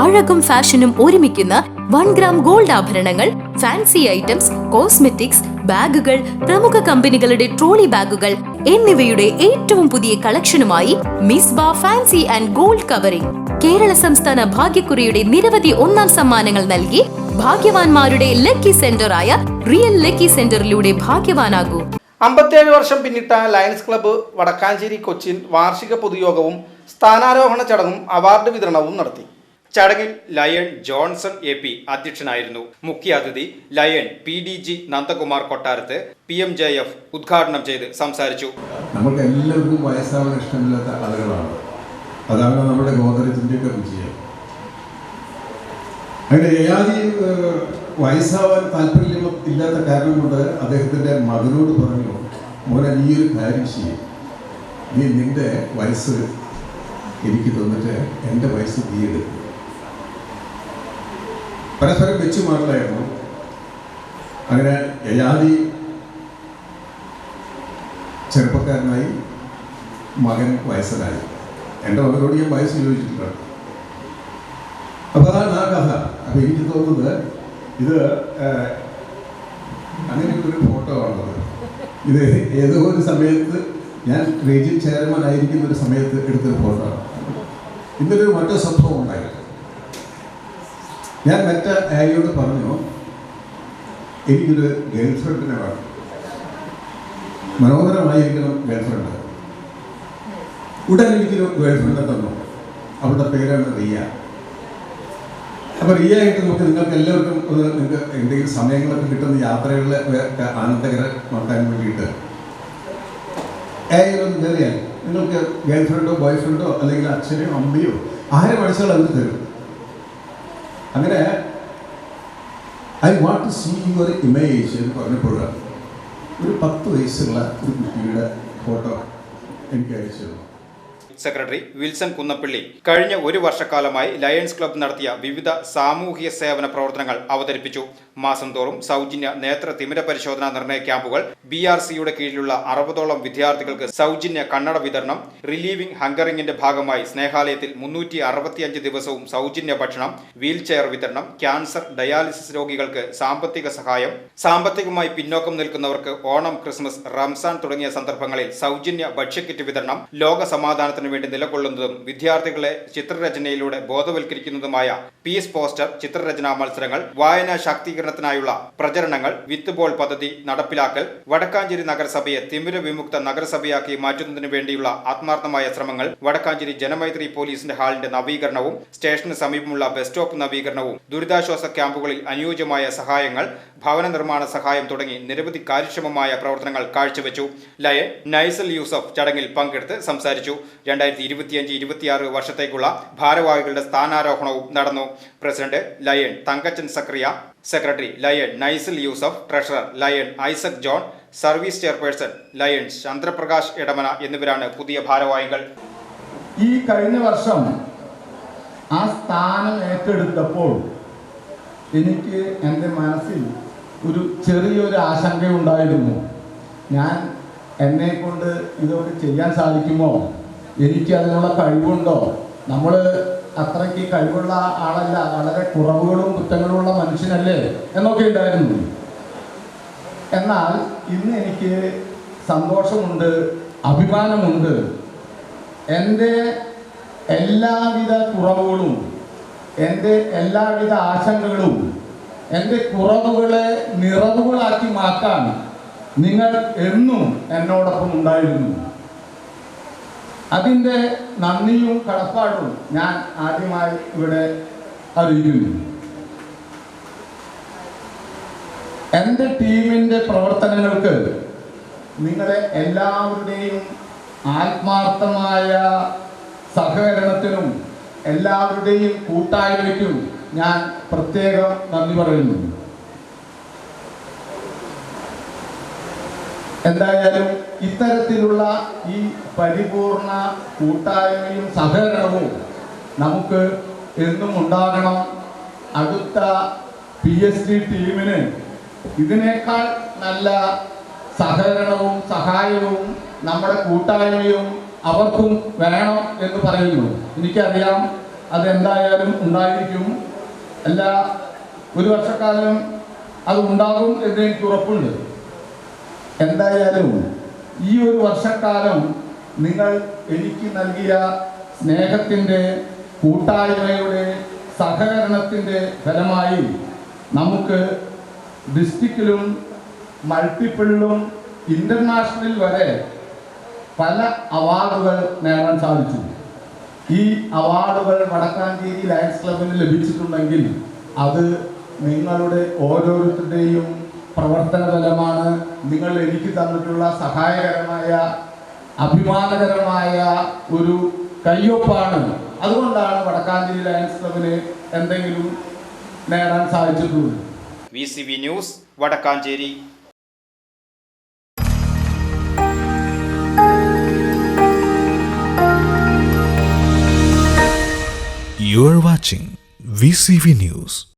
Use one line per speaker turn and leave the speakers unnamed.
അഴകും ഫാഷനും ഒരുമിക്കുന്ന one gram gold ആഭരണങ്ങൾ ഫാൻസി ഐറ്റംസ് കോസ്മെറ്റിക്സ് ബാഗുകൾ പ്രമുഖ കമ്പനികളുടെ ട്രോളി ബാഗുകൾ എന്നിവയുടെ ഏറ്റവും പുതിയ കളക്ഷനുമായി മിസ് ബാ fancy and gold covering. Kerala സംസ്ഥാന ഭാഗ്യക്കുറിയുടെ നിരവധി ഒന്നാം സമ്മാനങ്ങൾ നൽകി ഭാഗ്യവാന്മാരുടെ ലക്കി സെന്ററായ റിയൽ ലക്കി സെന്ററിലൂടെ ഭാഗ്യവാനാകൂ.
അമ്പത്തിയേഴ് വർഷം പിന്നിട്ട ലയൺസ് ക്ലബ്ബ് വടക്കാഞ്ചേരി കൊച്ചിൻ വാർഷിക പൊതുയോഗവും സ്ഥാനാരോഹണ ചടങ്ങും അവാർഡ് വിതരണവും നടത്തി.
ചടങ്ങിൽ ലയൺ ജോൺസൺ എ പി അധ്യക്ഷനായിരുന്നു. മുഖ്യാതിഥി lion P D G Nandakumar Kottarath P M J F ഉദ്ഘാടനം ചെയ്ത് സംസാരിച്ചു.
നമുക്ക് എല്ലാവർക്കും വയസ്സാവാൻ ഇഷ്ടമില്ലാത്ത ആളുകളാണ്. അതാണ് നമ്മുടെ ഗോദരത്തിന്റെയൊക്കെ വിജയം. അങ്ങനെ യയാതി വയസ്സാവാൻ താല്പര്യം ഇല്ലാത്ത കാരണം കൊണ്ട് അദ്ദേഹത്തിന്റെ മകനോട് പറഞ്ഞു മോനെ നീ ഒരു കാര്യം ചെയ്യും. നീ നിന്റെ വയസ്സ് എനിക്ക് തന്നിട്ട് എന്റെ വയസ്സ് നീ എടുക്കും. പരസ്പരം വെച്ച് മാറില്ലായിരുന്നു അങ്ങനെ യയാതി ചെറുപ്പക്കാരനായി മകൻ വയസ്സനായി എന്റെ മകനോട് ഞാൻ വയസ്സ് ചോദിച്ചിട്ടുണ്ട്. അപ്പോൾ അതാണ് ആ കഥ. അപ്പോൾ എനിക്ക് തോന്നുന്നത് ഇത് അങ്ങനെ ഒരു ഫോട്ടോ ആണത് ഇത് ഏതോ ഒരു സമയത്ത് ഞാൻ റീജിയൻ ചെയർമാൻ ആയിരിക്കുന്ന ഒരു സമയത്ത് എടുത്തൊരു ഫോട്ടോ ആണ്. ഇന്നൊരു മറ്റൊരു സംഭവം ഉണ്ടായി. ഞാൻ മറ്റേ അയാളോട് പറഞ്ഞു എനിക്കൊരു ഗേൾ ഫ്രണ്ടിനെ വേണം. മനോഹരമായിരിക്കണം ഗേൾഫ്രണ്ട്. ഉടൻ എനിക്കൊരു ഗേൾഫ്രണ്ട് തന്നു. അവളുടെ പേരാണ് റിയ. അപ്പോൾ റിയ ആയിട്ട് നമുക്ക് നിങ്ങൾക്ക് എല്ലാവർക്കും നിങ്ങൾക്ക് എന്തെങ്കിലും സമയങ്ങളൊക്കെ കിട്ടുന്ന യാത്രകളിൽ ആനന്ദകരമാക്കാൻ വേണ്ടിയിട്ട്. ഏതൊന്നും കയറിയാൽ നിങ്ങൾക്ക് ഗേൾഫ്രണ്ടോ ബോയ് ഫ്രണ്ടോ അല്ലെങ്കിൽ അച്ഛനെയോ അമ്മയോ ആരെ പഠിച്ചാൽ അവർ തരും. അങ്ങനെ I want to see your image എന്ന് പറഞ്ഞപ്പോഴാണ് ഒരു പത്ത് വയസ്സുള്ള ഒരു കുട്ടിയുടെ ഫോട്ടോ എനിക്ക് അയച്ചു തന്നു
സെക്രട്ടറി വിൽസൺ കുന്നപ്പള്ളി. കഴിഞ്ഞ ഒരു വർഷക്കാലമായി ലയൺസ് ക്ലബ്ബ് നടത്തിയ വിവിധ സാമൂഹിക സേവന പ്രവർത്തനങ്ങൾ അവതരിപ്പിച്ചു. മാസം തോറും സൗജന്യ നേത്ര തിമിര പരിശോധന നിർണയ ക്യാമ്പുകൾ ബി ആർ സിയുടെ കീഴിലുള്ള അറുപതോളം വിദ്യാർത്ഥികൾക്ക് സൗജന്യ കണ്ണട വിതരണം റിലീവിംഗ് ഹങ്കറിംഗിന്റെ ഭാഗമായി സ്നേഹാലയത്തിൽ മുന്നൂറ്റി അറുപത്തിയഞ്ച് ദിവസവും സൗജന്യ ഭക്ഷണം വീൽചെയർ വിതരണം ക്യാൻസർ ഡയാലിസിസ് രോഗികൾക്ക് സാമ്പത്തിക സഹായം സാമ്പത്തികമായി പിന്നോക്കം നിൽക്കുന്നവർക്ക് ഓണം ക്രിസ്മസ് റംസാൻ തുടങ്ങിയ സന്ദർഭങ്ങളിൽ സൗജന്യ ഭക്ഷ്യക്കിറ്റ് വിതരണം ലോക സമാധാനത്തിന് വേണ്ടി നിലകൊള്ളുന്നതും വിദ്യാർത്ഥികളെ ചിത്രരചനയിലൂടെ ബോധവൽക്കരിക്കുന്നതുമായ പീസ് പോസ്റ്റർ ചിത്രരചനാ മത്സരങ്ങൾ വായനാ ശാക്തീകരണത്തിനായുള്ള പ്രചരണങ്ങൾ വിത്ത് ബോൾ പദ്ധതി നടപ്പിലാക്കൽ വടക്കാഞ്ചേരി നഗരസഭയെ തിമിര വിമുക്ത നഗരസഭയാക്കി മാറ്റുന്നതിനു വേണ്ടിയുള്ള ആത്മാർത്ഥമായ ശ്രമങ്ങൾ വടക്കാഞ്ചേരി ജനമൈത്രി പോലീസിന്റെ ഹാളിന്റെ നവീകരണവും സ്റ്റേഷന് സമീപമുള്ള ബസ് സ്റ്റോപ്പ് നവീകരണവും ദുരിതാശ്വാസ ക്യാമ്പുകളിൽ അനുയോജ്യമായ സഹായങ്ങൾ ഭവന നിർമ്മാണ സഹായം തുടങ്ങി നിരവധി കാര്യക്ഷമമായ പ്രവർത്തനങ്ങൾ കാഴ്ചവെച്ചു. ലയൻ നൈസൽ യൂസഫ് ചടങ്ങിൽ പങ്കെടുത്ത് സംസാരിച്ചു. രണ്ടായിരത്തി ഇരുപത്തിയഞ്ച് ഇരുപത്തിയാറ് വർഷത്തേക്കുള്ള ഭാരവാഹികളുടെ സ്ഥാനാരോഹണവും നടന്നു. President lion Thankachan Sakriya secretary lion Naisal Yusuf treasurer lion Isaac John service chairperson lion Chandraprakash Edamana എന്നിവരാണ് പുതിയ ഭാരവാഹികൾ.
ഈ കഴിഞ്ഞ വർഷം ആ സ്ഥാനം ഏറ്റെടുത്തപ്പോൾ എനിക്ക് എന്റെ മനസ്സിൽ ഒരു ചെറിയൊരു ആശങ്കയുണ്ടായിരുന്നു. ഞാൻ എന്നെ കൊണ്ട് ഇതൊക്കെ ചെയ്യാൻ സാധിക്കുമോ? എനിക്ക് അതിനുള്ള കഴിവുണ്ടോ? നമ്മൾ അത്രയ്ക്ക് കഴിവുള്ള ആളല്ല വളരെ കുറവുകളും കുറ്റങ്ങളും ഉള്ള മനുഷ്യനല്ലേ എന്നൊക്കെ ഉണ്ടായിരുന്നു. എന്നാൽ ഇന്ന് എനിക്ക് സന്തോഷമുണ്ട് അഭിമാനമുണ്ട്. എന്റെ എല്ലാവിധ കുറവുകളും എന്റെ എല്ലാവിധ ആശങ്കകളും എന്റെ കുറവുകളെ നിറവുകളാക്കി മാറ്റാൻ നിങ്ങൾ എന്നും എന്നോടൊപ്പം ഉണ്ടായിരുന്നു. അതിന്റെ നന്ദിയും കടപ്പാടും ഞാൻ ആദ്യമായി ഇവിടെ അറിയിക്കുന്നു. എന്റെ ടീമിന്റെ പ്രവർത്തനങ്ങൾക്ക് നിങ്ങളെ എല്ലാവരുടെയും ആത്മാർത്ഥമായ സഹകരണത്തിനും എല്ലാവരുടെയും കൂട്ടായ്മയ്ക്കും ഞാൻ പ്രത്യേകം നന്ദി പറയുന്നു. എന്തായാലും ഇത്തരത്തിലുള്ള ഈ പരിപൂർണ കൂട്ടായ്മയും സഹകരണവും നമുക്ക് എന്നും ഉണ്ടാകണം. അടുത്ത പി എസ് ഡി ടീമിന് ഇതിനേക്കാൾ നല്ല സഹകരണവും സഹായവും നമ്മുടെ കൂട്ടായ്മയും അവർക്കും വേണം എന്ന് പറയുന്നു. എനിക്കറിയാം അതെന്തായാലും ഉണ്ടായിരിക്കും. അല്ല ഒരു വർഷക്കാലം അത് ഉണ്ടാകും എന്ന് എനിക്ക് ഉറപ്പുണ്ട്. എന്തായാലും ഈ ഒരു വർഷക്കാലം നിങ്ങൾ എനിക്ക് നൽകിയ സ്നേഹത്തിന്റെ കൂട്ടായ്മയുടെ സഹകരണത്തിന്റെ ഫലമായി നമുക്ക് ഡിസ്ട്രിക്റ്റിലും മൾട്ടിപ്പിളിലും ഇന്റർനാഷണൽ വരെ പല അവാർഡുകൾ നേടാൻ സാധിച്ചു. ഈ അവാർഡുകൾ വടക്കാഞ്ചേരി ലയൺസ് ക്ലബിന് ലഭിച്ചിട്ടുണ്ടെങ്കിൽ അത് നിങ്ങളുടെ ഓരോരുത്തരുടെയും പ്രവർത്തന ഫലമാണ് നിങ്ങൾ എനിക്ക് തന്നിട്ടുള്ള സഹായകരമായ അഭിമാനകരമായ ഒരു കയ്യൊപ്പാണ്. അതുകൊണ്ടാണ് വടക്കാഞ്ചേരി ലയൺസ് ക്ലബിന് എന്തെങ്കിലും നേടാൻ സാധിച്ചിട്ടുള്ളത്.
V C V news Vadakkanchery.
You are watching VCV News.